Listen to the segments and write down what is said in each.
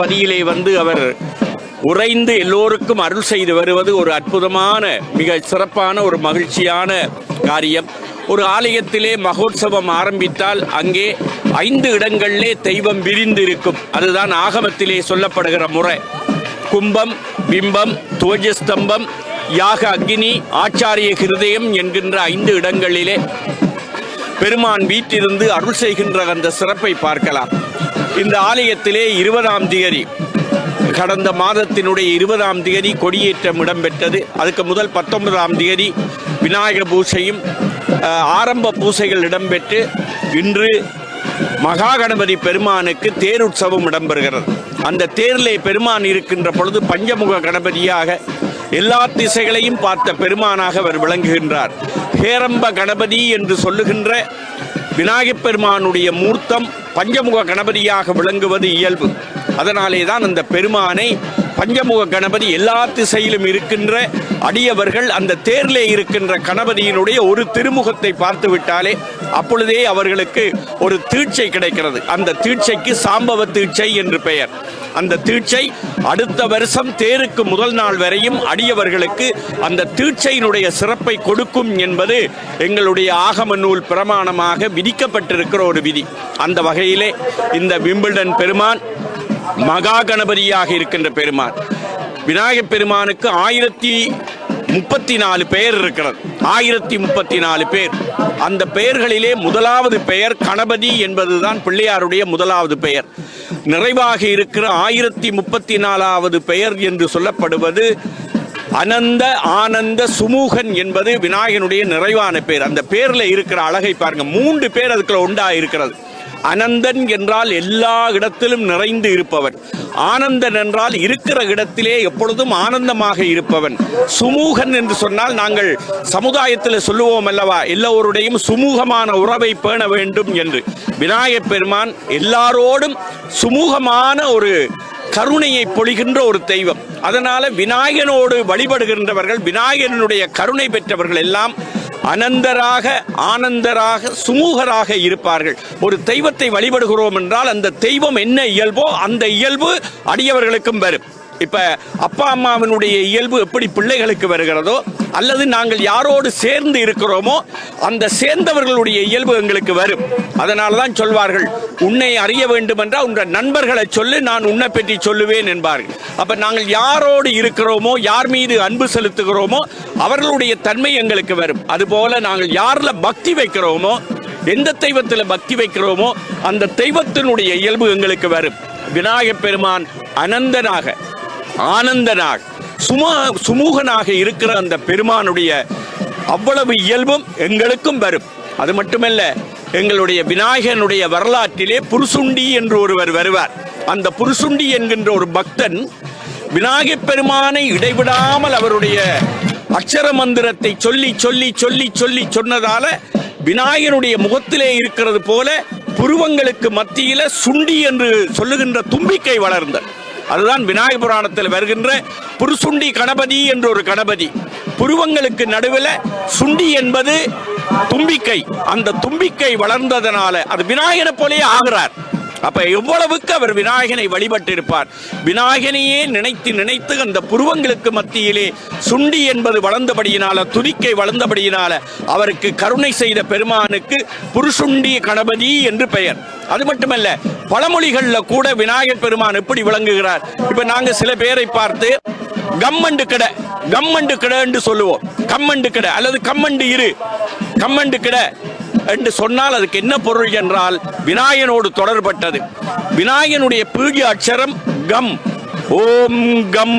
பதியிலே வந்து அவர் உறைந்து எல்லோருக்கும் அருள் செய்து வருவது ஒரு அற்புதமான மிக சிறப்பான ஒரு மகிழ்ச்சியான காரியம். ஒரு ஆலயத்திலே மகோத்சவம் ஆரம்பித்தால் அங்கே ஐந்து இடங்களிலே தெய்வம் விரிந்து இருக்கும் அதுதான் ஆகமத்திலே சொல்லப்படுகிற முறை. கும்பம் பிம்பம் துவஜஸ்தம்பம் யாக அக்னி ஆச்சாரிய ஹிருதயம் என்கின்ற ஐந்து இடங்களிலே பெருமான் வீட்டிலிருந்து அருள் செய்கின்ற அந்த சிறப்பை பார்க்கலாம். இந்த ஆலயத்திலே இருபதாம் தேதி கடந்த மாதத்தினுடைய இருபதாம் தேதி கொடியேற்றம் இடம்பெற்றது. அதுக்கு முதல் பத்தொன்பதாம் தேதி விநாயக பூசையும் ஆரம்ப பூசைகள் இடம்பெற்று இன்று மகா கணபதி பெருமானுக்கு தேர் உற்சவம் இடம்பெறுகிறது. அந்த தேரிலே பெருமான் இருக்கின்ற பொழுது பஞ்சமுக கணபதியாக எல்லா திசைகளையும் பார்த்த பெருமானாக அவர் விளங்குகின்றார். ஹேரம்ப கணபதி என்று சொல்லுகின்ற விநாயகப் பெருமானுடைய மூர்த்தம் பஞ்சமுக கணபதியாக விளங்குவது இயல்பு. அதனாலே தான் அந்த பெருமானை பஞ்சமுக கணபதி எல்லா திசையிலும் இருக்கின்ற அடியவர்கள் அந்த தேரிலே இருக்கின்ற கணபதியினுடைய ஒரு திருமுகத்தை பார்த்து விட்டாலே அப்பொழுதே அவர்களுக்கு ஒரு தீட்சை கிடைக்கிறது. அந்த தீட்சைக்கு சாம்பவ தீட்சை என்று பெயர். அந்த தீட்சை அடுத்த வருஷம் தேருக்கு முதல் நாள் வரையும் அடியவர்களுக்கு அந்த தீட்சையினுடைய சிறப்பை கொடுக்கும் என்பது எங்களுடைய ஆகம நூல் பிரமாணமாக விதிக்கப்பட்டிருக்கிற ஒரு விதி. அந்த வகையிலே இந்த விம்பிள்டன் பெருமான் மகா கணபதியாக இருக்கின்ற பெருமான். விநாயகப் பெருமானுக்கு ஆயிரத்தி முப்பத்தி நாலு பெயர் இருக்கிறது. ஆயிரத்தி முப்பத்தி நாலு பேர். அந்த பெயர்களிலே முதலாவது பெயர் கணபதி என்பதுதான் பிள்ளையாருடைய முதலாவது பெயர். நிறைவாக இருக்கிற ஆயிரத்தி முப்பத்தி நாலாவது பெயர் என்று சொல்லப்படுவது அனந்த ஆனந்த சுமூகன் என்பது விநாயகனுடைய நிறைவான பேர். அந்த பேர்ல இருக்கிற அழகை பாருங்க. மூன்று பேர் அதுக்குள்ள உண்டா இருக்கிறது அனந்தன் என்றால் எல்லா இடத்திலும் நிறைந்து இருப்பவன். ஆனந்தன் என்றால் இருக்கிற இடத்திலே எப்பொழுதும் ஆனந்தமாக இருப்பவன். சுமூகன் என்று சொன்னால் நாங்கள் சமுதாயத்தில் சொல்லுவோம் அல்லவா எல்லோருடையும் சுமூகமான உறவை பேண வேண்டும் என்று. விநாயகப் பெருமான் எல்லாரோடும் சுமூகமான ஒரு கருணையை பொழிகின்ற ஒரு தெய்வம். அதனால விநாயகனோடு வழிபடுகின்றவர்கள் விநாயகனுடைய கருணை பெற்றவர்கள் எல்லாம் அனந்தராக ஆனந்தராக சுமூகராக இருப்பார்கள். ஒரு தெய்வத்தை வழிபடுகிறோம் என்றால் அந்த தெய்வம் என்ன இயல்போ அந்த இயல்பு அடியவர்களுக்கும் வரும். இப்ப அப்பா அம்மாவினுடைய இயல்பு எப்படி பிள்ளைகளுக்கு வருகிறதோ அல்லது நாங்கள் யாரோடு சேர்ந்து இருக்கிறோமோ அந்த சேர்ந்தவர்களுடைய இயல்பு எங்களுக்கு வரும். அதனால தான் சொல்வார்கள் உன்னை அறிய வேண்டும் என்றால் நண்பர்களை சொல்லு நான் உன்னை பற்றி சொல்லுவேன் என்பார்கள். அப்ப நாங்கள் யாரோடு இருக்கிறோமோ யார் மீது அன்பு செலுத்துகிறோமோ அவர்களுடைய தன்மை எங்களுக்கு வரும். அதுபோல நாங்கள் யாரில் பக்தி வைக்கிறோமோ எந்த தெய்வத்தில் பக்தி வைக்கிறோமோ அந்த தெய்வத்தினுடைய இயல்பு எங்களுக்கு வரும். விநாயகப் பெருமான் அனந்தனாக ஆனந்தனாக சும சுமூகனாக இருக்கிற அந்த பெருமானுடைய அவ்வளவு இயல்பும் எங்களுக்கும் வரும். அது மட்டுமல்ல எங்களுடைய விநாயகனுடைய வரலாற்றிலே புருசுண்டி என்று ஒருவர் வருவார். அந்த புருசுண்டி என்கின்ற ஒரு பக்தன் விநாயகப் பெருமானை இடைவிடாமல் அவருடைய அக்ஷர மந்திரத்தை சொல்லி சொல்லி சொல்லி சொல்லி சொன்னதால விநாயகனுடைய முகத்திலே இருக்கிறது போல புருவங்களுக்கு மத்தியில சுண்டி என்று சொல்லுகின்ற தும்பிக்கை வளர்ந்தது அதுதான் விநாயக புராணத்தில் வருகின்ற புருசுண்டி கணபதி என்ற ஒரு கணபதி. புருவங்களுக்கு நடுவில் சுண்டி என்பது தும்பிக்கை. அந்த தும்பிக்கை வளர்ந்ததனால அது விநாயகனை போலேயே ஆகிறார். அப்ப எவ்வளவுக்கு அவர் விநாயகனை வழிபட்டிருப்பார்? விநாயகனையே நினைத்து நினைத்து அந்த புருவங்களுக்கு மத்தியிலே சுண்டி என்பது வளர்ந்தபடியினால துதிக்கை வளர்ந்தபடியினால அவருக்கு கருணை செய்த பெருமானுக்கு புருசுண்டி கணபதி என்று பெயர். அது மட்டுமல்ல பழமொழிகளில் கூட விநாயகர் பெருமான் எப்படி விளங்குகிறார்? இப்ப நாங்க சில பேரை பார்த்து கம்மண்டு கடை கம்மண்டு கடை என்று சொல்லுவோம். கம்மண்டு கடை அல்லது கம்மண்டு இரு கம்மண்டு கடை என்று சொன்னால் அதுக்கு என்ன பொருள் என்றால் விநாயகனோடு தொடர்பட்டது. விநாயகனுடைய பீகி அட்சரம் கம். ஓம் கம்.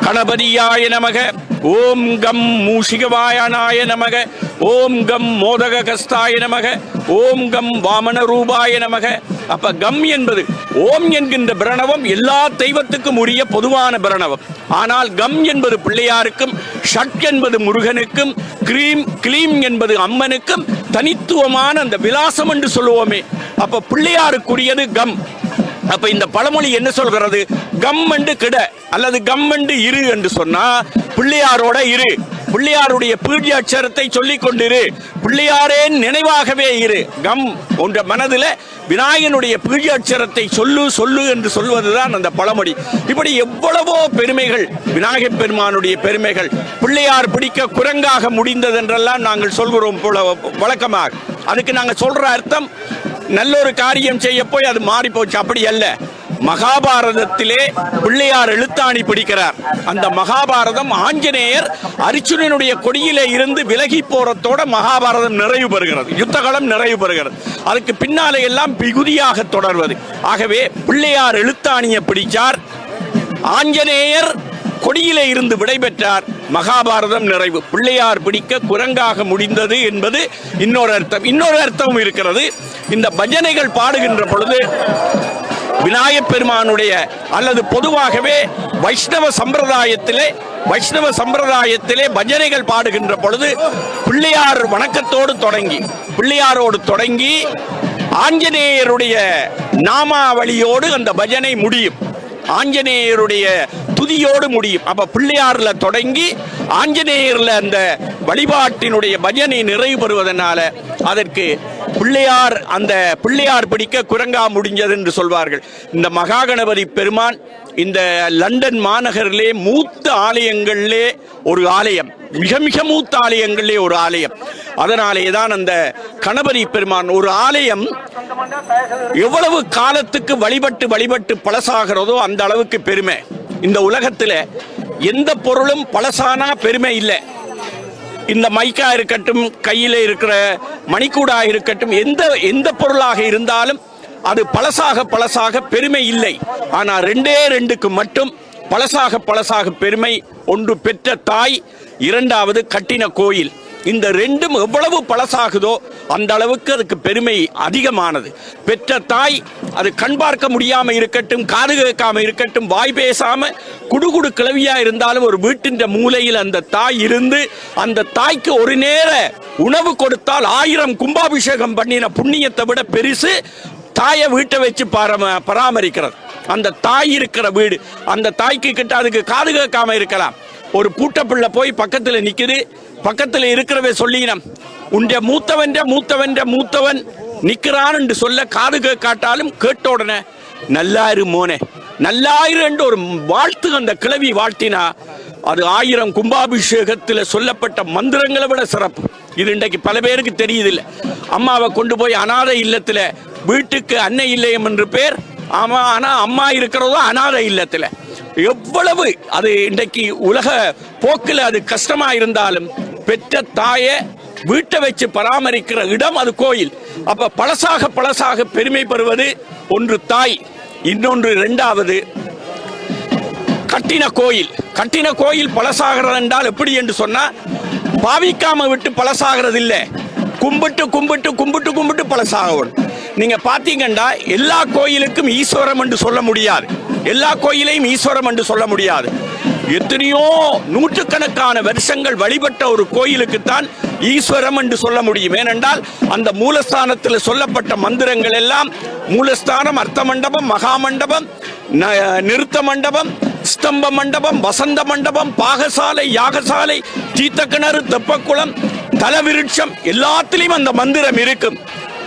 கணபதியாய நமக. ஓம் கம். மூஷிகவாயனாய நமக. ஓம் கம். மோதக கஸ்தாய நமக. ஓம் கம். வாமன ரூபாய நமக. அப்ப கம் என்பது ஓம் என்கின்ற பிரணவம் எல்லா தெய்வத்துக்கும் உரிய பொதுவான பிரணவம். ஆனால் கம் என்பது பிள்ளையாருக்கும் ஷட் என்பது முருகனுக்கும் கிரீம் கிளீம் என்பது அம்மனுக்கும் தனித்துவமான அந்த விலாசம் என்று சொல்லுவோமே. அப்ப பிள்ளையாருக்குரியது கம். அப்ப இந்த பழமொழி என்ன சொல்கிறது? கம்மண்டு கிட அல்லது கம்மண்டு இரு என்று சொன்னா பிள்ளையாரோட இரு. பிள்ளையாருடைய பீடிய அச்சரத்தை சொல்லிக் கொண்டிரு. பிள்ளையாரே நினைவாகவே இரு. கம் போன்ற மனதில் விநாயகனுடைய பீடிய அச்சரத்தை சொல்லு சொல்லு என்று சொல்வதுதான் அந்த பழமொழி. இப்படி எவ்வளவோ பெருமைகள் விநாயகப் பெருமானுடைய பெருமைகள் பிள்ளையார் பிடிக்க குரங்காக முடிந்தது என்றெல்லாம் நாங்கள் சொல்கிறோம் போல வழக்கமாக. அதுக்கு நாங்கள் சொல்ற அர்த்தம் நல்ல ஒரு காரியம் செய்ய போய் அது மாறி போச்சு அப்படி அல்ல. மகாபாரதத்திலே பிள்ளையார் எழுத்தாணி பிடிக்கிறார். அந்த மகாபாரதம் ஆஞ்சநேயர் அர்ச்சுனனுடைய கொடியிலே இருந்து விலகி போறதோட மகாபாரதம் நிறைவு பெறுகிறது. யுத்தகலம் நிறைவு பெறுகிறது. அதுக்கு பின்னாலே எல்லாம் பிகுதியாக தொடர்வது. ஆகவே பிள்ளையார் எழுத்தாணியை பிடிச்சார். ஆஞ்சநேயர் கொடியிலே இருந்து விடைபெற்றார். மகாபாரதம் நிறைவு. பிள்ளையார் பிடிக்க குரங்காக முடிந்தது என்பது இன்னொரு அர்த்தம். இன்னொரு அர்த்தமும் இருக்கிறது. இந்த பஜனைகள் பாடுகின்ற பொழுது விநாயகப் பெருமானுடைய அல்லது பொதுவாகவே வைஷ்ணவ சம்பிரதாயத்திலே வைஷ்ணவ சம்பிரதாயத்திலே பஜனைகள் பாடுகின்ற பொழுது பிள்ளையார் வணக்கத்தோடு தொடங்கி பிள்ளையாரோடு தொடங்கி ஆஞ்சநேயருடைய நாமாவளியோடு அந்த பஜனை முடியும். ஆஞ்சநேயருடைய துதியோடு முடியும். அப்ப பிள்ளையாறுல தொடங்கி ஆஞ்சநேயர்ல அந்த வழிபாட்டினுடைய பஜனை நிறைவு பெறுவதனால அதற்கு பிள்ளையார் அந்த பிள்ளையார் பிடிக்க குரங்கா முடிஞ்சது என்று சொல்வார்கள். இந்த மகாகணபதி பெருமான் இந்த லண்டன் மாநகரிலே மூத்த ஆலயங்களிலே ஒரு ஆலயம் மிக மிக மூத்த ஆலயங்களிலே ஒரு ஆலயம். அதனாலே தான் அந்த கணபதி பெருமான் ஒரு ஆலயம் எவ்வளவு காலத்துக்கு வழிபட்டு வழிபட்டு பழசாகிறதோ அந்த அளவுக்கு பெருமை. இந்த உலகத்தில் எந்த பொருளும் பழசானா பெருமை இல்லை. இந்த மைக்கா இருக்கட்டும் கையில் இருக்கிற மணிக்கூடா இருக்கட்டும் எந்த எந்த பொருளாக இருந்தாலும் அது பழசாக பழசாக பெருமை இல்லை. ஆனால் ரெண்டே ரெண்டுக்கு மட்டும் பழசாக பழசாக பெருமை ஒன்று பெற்ற தாய் இரண்டாவது கட்டின கோயில். இந்த ரெண்டும் எவ்வளவு பழசாகுதோ அந்த அளவுக்கு அதுக்கு பெருமை அதிகமானது. பெற்ற தாய் அது கண் பார்க்க முடியாமல் இருக்கட்டும் காது கேட்காம இருக்கட்டும் வாய் பேசாம குடுகுடு கிளவியா இருந்தாலும் ஒரு வீட்டின் மூலையில் அந்த தாய் இருந்து அந்த தாய்க்கு ஒரு நேர உணவு கொடுத்தால் ஆயிரம் கும்பாபிஷேகம் பண்ணின புண்ணியத்தை விட பெருசு தாயை வீட்டை வச்சு பாரம பராமரிக்கிறது. அந்த தாய் இருக்கிற வீடு அந்த தாய்க்கு கிட்ட அதுக்கு காது கேட்காம இருக்கலாம். ஒரு பூட்டப்பிள்ளை போய் பக்கத்தில் நிற்குது பக்கத்தில் இருக்கிறவே சொல்லினம் உன்னுடைய மூத்தவன் மூத்தவன் மூத்தவன் நிற்கிறான் என்று சொல்ல காது கேட்காட்டாலும் கேட்ட உடனே நல்லாயிரு மோனே நல்லாயிரு என்று ஒரு வாழ்த்து அந்த கிழவி வாழ்த்தினா அது ஆயிரம் கும்பாபிஷேகத்தில் சொல்லப்பட்ட மந்திரங்களை விட சிறப்பு. இது இன்றைக்கு பல பேருக்கு தெரியுதில்லை. அம்மாவை கொண்டு போய் அனாதை இல்லத்தில் வீட்டுக்கு அன்னை இல்லையம் என்று பேர் ஆமா ஆனா அம்மா இருக்கிறதோ அனாதை இல்லத்தில். எவ்வளவு அது இன்றைக்கு உலக போக்கில் அது கஷ்டமா இருந்தாலும் பெற்ற தாயை வீட்டை வச்சு பராமரிக்கிற இடம் அது கோயில். அப்ப பழசாக பழசாக பெருமை பெறுவது ஒன்று தாய் இன்னொன்று இரண்டாவது கட்டின கோயில். கட்டின கோயில் பழசாகிறது என்றால் எப்படி என்று சொன்னா பாவிக்காம விட்டு பழசாகிறது இல்லை. கும்பிட்டு கும்பிட்டு கும்பிட்டு கும்பிட்டு பழசாகணும் நீங்க பாத்தீங்கன்னா எல்லா கோயிலுக்கும் ஈஸ்வரம் என்று சொல்ல முடியாது. எல்லா கோயிலையும் ஈஸ்வரம் என்று சொல்ல முடியாது. எத்தனையோ நூற்றுக்கணக்கான வருஷங்கள் வழிபட்ட ஒரு கோயிலுக்குத்தான் ஈஸ்வரம் என்று சொல்ல முடியும். ஏனென்றால் அந்த மூலஸ்தானத்தில் சொல்லப்பட்ட மந்திரங்கள் எல்லாம் மூலஸ்தானம் அர்த்த மண்டபம் மகா மண்டபம் ந- நிறுத்த மண்டபம் ஸ்தம்ப மண்டபம் வசந்த மண்டபம் பாகசாலை யாகசாலை தீர்த்தக்கிணறு தெப்பக்குளம் தலவிருட்சம் எல்லாத்திலையும் அந்த மந்திரம் இருக்கும்.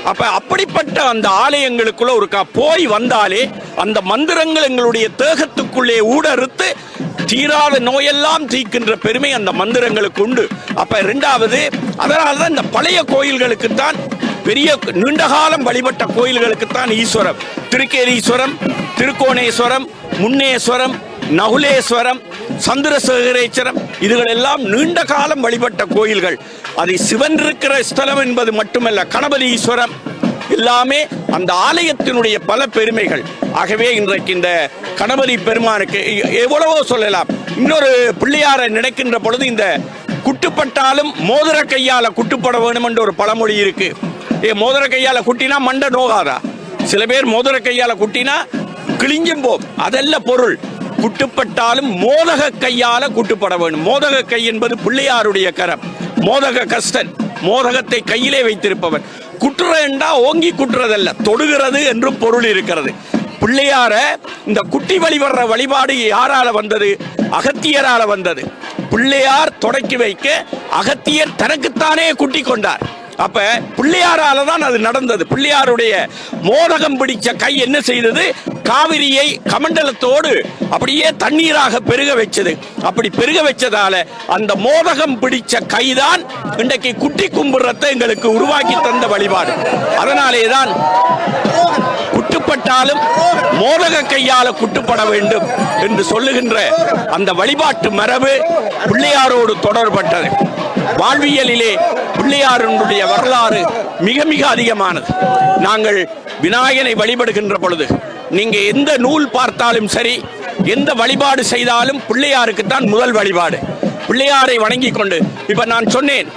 அப்ப அப்படிப்பட்ட அந்த ஆலயங்களுக்குள்ள ஒரு போய் வந்தாலே அந்த மந்திரங்கள் எங்களுடைய தேகத்துக்குள்ளே ஊடறுத்து தீராத நோயெல்லாம் தீக்கின்ற பெருமை அந்த மந்திரங்களுக்கு உண்டு. அப்ப ரெண்டாவது அதனால தான் இந்த பழைய கோயில்களுக்கு தான் பெரிய நீண்ட காலம் வழிபட்ட கோயில்களுக்கு தான் ஈஸ்வரம். திருக்கேரீஸ்வரம் திருக்கோணேஸ்வரம் முன்னேஸ்வரம் நகுலேஸ்வரம் சந்திரசேகரேஸ்வரம் இதுகள் எல்லாம் நீண்ட காலம் வழிபட்ட கோயில்கள். அதை சிவன் இருக்கிற ஸ்தலம் என்பது மட்டுமல்ல கணபதி ஈஸ்வரம் எல்லாமே அந்த ஆலயத்தினுடைய பல பெருமைகள். ஆகவே இன்றைக்கு இந்த கணபதி பெருமானுக்கு எ- எவ்வளவோ சொல்லலாம். இன்னொரு பிள்ளையாரை நினைக்கின்ற பொழுது இந்த குட்டுப்பட்டாலும் மோதிர கையால குட்டுப்பட வேணும் என்ற ஒரு பழமொழி இருக்கு. ஏ மோதிர கையால குட்டினா மண்டை நோகாதா? சில பேர் மோதிர கையால குட்டினா கிழிஞ்சும் போம். அதல்ல பொருள். குட்டுப்பட்டாலும் மோதக கையால குட்டுப்பட வேண்டும். மோதக கை என்பது பிள்ளையாருடைய கரம். மோதக கஷ்டன். மோதகத்தை கையிலே வைத்திருப்பவன் குற்றுறா ஓங்கி குட்டுறதல்ல. தொடுகிறது என்றும் பொருள் இருக்கிறது. பிள்ளையார இந்த குட்டி வழிபடுற வழிபாடு யாரால வந்தது? அகத்தியரால வந்தது. பிள்ளையார் தொடக்கி வைக்க அகத்தியர் தனக்குத்தானே குட்டி கொண்டார். அப்ப பிள்ளையாரால தான் அது நடந்தது. பிள்ளையாருடைய மோதகம் பிடிச்ச கை என்ன செய்தது? காவிரியை கமண்டலத்தோடு அப்படியே தண்ணீராக பெருக வச்சது. அப்படி பெருக வச்சதால அந்த மோதகம் பிடிச்ச கைதான் இன்றைக்கு குட்டி கும்புறத்தை எங்களுக்கு உருவாக்கி தந்த வழிபாடு. அதனாலே தான் குட்டுப்பட்டாலும் மோதக கையால குட்டுப்பட வேண்டும் என்று சொல்லுகின்ற அந்த வழிபாட்டு மரபு பிள்ளையாரோடு தொடர்பட்டது. வாழ்வியலிலே பிள்ளையாருடைய வரலாறு மிக மிக அதிகமானது. நாங்கள் விநாயகனை வழிபடுகின்ற பொழுது நீங்க எந்த நூல் பார்த்தாலும் சரி எந்த வழிபாடு செய்தாலும் பிள்ளையாருக்கு தான் முதல் வழிபாடு. பிள்ளையாரை வணங்கிக் கொண்டு இப்ப நான் சொன்னேன்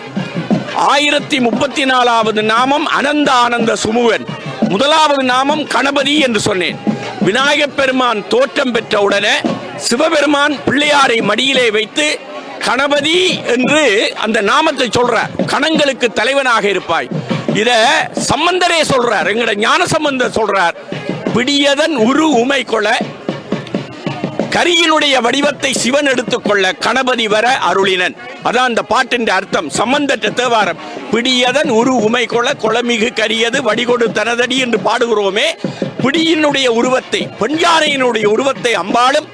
ஆயிரத்தி முப்பத்தி நாலாவது நாமம் அனந்த ஆனந்த சுமுவன் முதலாவது நாமம் கணபதி என்று சொன்னேன். விநாயகப் பெருமான் தோற்றம் பெற்ற உடனே சிவபெருமான் பிள்ளையாரை மடியிலே வைத்து கணபதி என்று அந்த நாமத்தை சொல்ற கணங்களுக்கு தலைவனாக இருப்பாய். இத சம்பந்தரே சொல்றார் எங்கட ஞான சம்பந்தர் சொல்றார் பிடியதன் உரு உமை கொள்ள கரியினுடைய வடிவத்தை சிவன் எடுத்துக்கொள்ள கணபதி வர அருளினன். அதான் அந்த பாட்டின் அர்த்தம் சம்பந்தற்ற தேவாரம். பிடியதன் உரு உமை கொள்ள கொளமிகு கரியது வடிகொடு தனதடி என்று பாடுகிறோமே பிடியினுடைய உருவத்தை பெண்யானையினுடைய உருவத்தை அம்பாளும்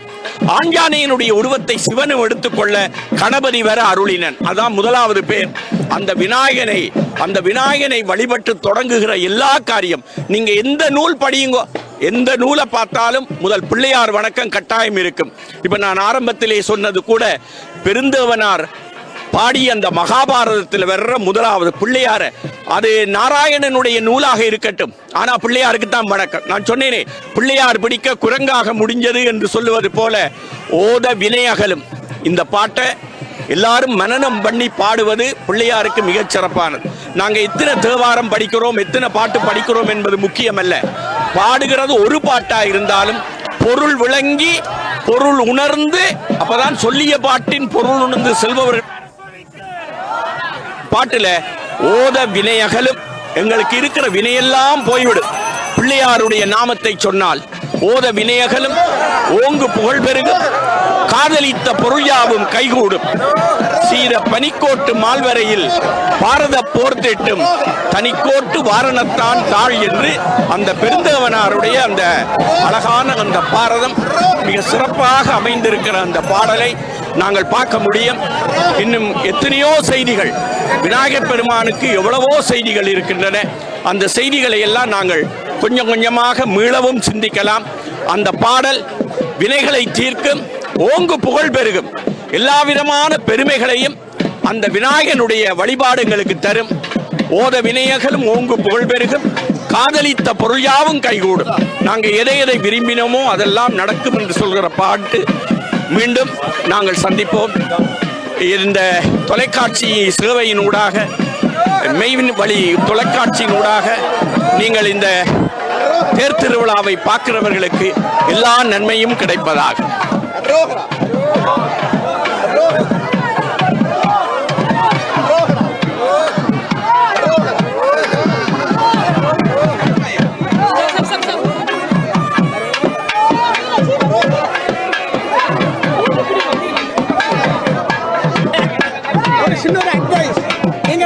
ஆஞ்சானையனுடைய உருவத்தை சிவனும் எடுத்துக்கொள்ள கணபதி வர அருளினன். அதான் முதலாவது பேர். அந்த விநாயகனை அந்த விநாயகனை வழிபட்டு தொடங்குகிற எல்லா காரியம். நீங்க எந்த நூல் படியுங்கோ எந்த நூலை பார்த்தாலும் முதல் பிள்ளையார் வணக்கம் கட்டாயம் இருக்கும். இப்ப நான் ஆரம்பத்திலே சொன்னது கூட பெருந்தேவனார் பாடி அந்த மகாபாரதத்தில் வர்ற முதலாவது பிள்ளையார அது நாராயணனுடைய நூலாக இருக்கட்டும். ஆனா பிள்ளையாருக்கு தான் வணக்கம். நான் சொன்னேனே பிள்ளையார் பிடிக்க குரங்காக முடிஞ்சது என்று சொல்லுவது போல ஓத வினையகலும் இந்த பாட்டை எல்லாரும் மனனம் பண்ணி பாடுவது பிள்ளையாருக்கு மிகச் சிறப்பானது. நாங்கள் எத்தனை தேவாரம் படிக்கிறோம் எத்தனை பாட்டு படிக்கிறோம் என்பது முக்கியமல்ல. பாடுகிறது ஒரு பாட்டா இருந்தாலும் பொருள் விளங்கி பொருள் உணர்ந்து அப்பதான் சொல்லிய பாட்டின் பொருள் உணர்ந்து செல்பவர்கள் பாட்டுல ஓத வினையகலும் எங்களுக்கு இருக்கிற வினையெல்லாம் போய்விடும். பிள்ளையாருடைய நாமத்தை சொன்னால் ஓத வினையகலும் ஓங்கு புகழ் பெருகும் காதலித்த பொருள்யாவும் கைகூடும். சீர பனிக்கோட்டு மால்வரையில் பாரத போர் திட்டும் தனிக்கோட்டு வாரணத்தான் தாழ் என்று அந்த பெருந்தவனாருடைய அந்த அழகான அந்த பாரதம் மிக சிறப்பாக அமைந்திருக்கிற அந்த பாடலை நாங்கள் பார்க்க முடியும். இன்னும் எத்தனையோ செய்திகள். விநாயகர் பெருமானுக்கு எவ்வளவோ செய்திகள் இருக்கின்றன. அந்த செய்திகளை எல்லாம் நாங்கள் கொஞ்சம் கொஞ்சமாக மீளவும் சிந்திக்கலாம். அந்த பாடல் வினைகளை தீர்க்கும் ஓங்கு புகழ் பெருகும். எல்லா விதமான பெருமைகளையும் அந்த விநாயகனுடைய வழிபாடுங்களுக்கு தரும். ஓத வினையகலும் ஓங்கு புகழ் பெருகும். காதலித்த பொருள் யாவும் கைகூடும். நாங்க எதை எதை விரும்பினோமோ அதெல்லாம் நடக்கும் என்று சொல்கிற பாட்டு மீண்டும் நாங்கள் சந்திப்போம். இந்த தொலைக்காட்சி சேவையினூடாக மெய்வின் வழி தொலைக்காட்சியினூடாக நீங்கள் இந்த தேர் திருவிழாவை பார்க்கிறவர்களுக்கு எல்லா நன்மையும் கிடைப்பதாக. ஒரு சின்ன ஒரு அட்வைஸ் நீங்க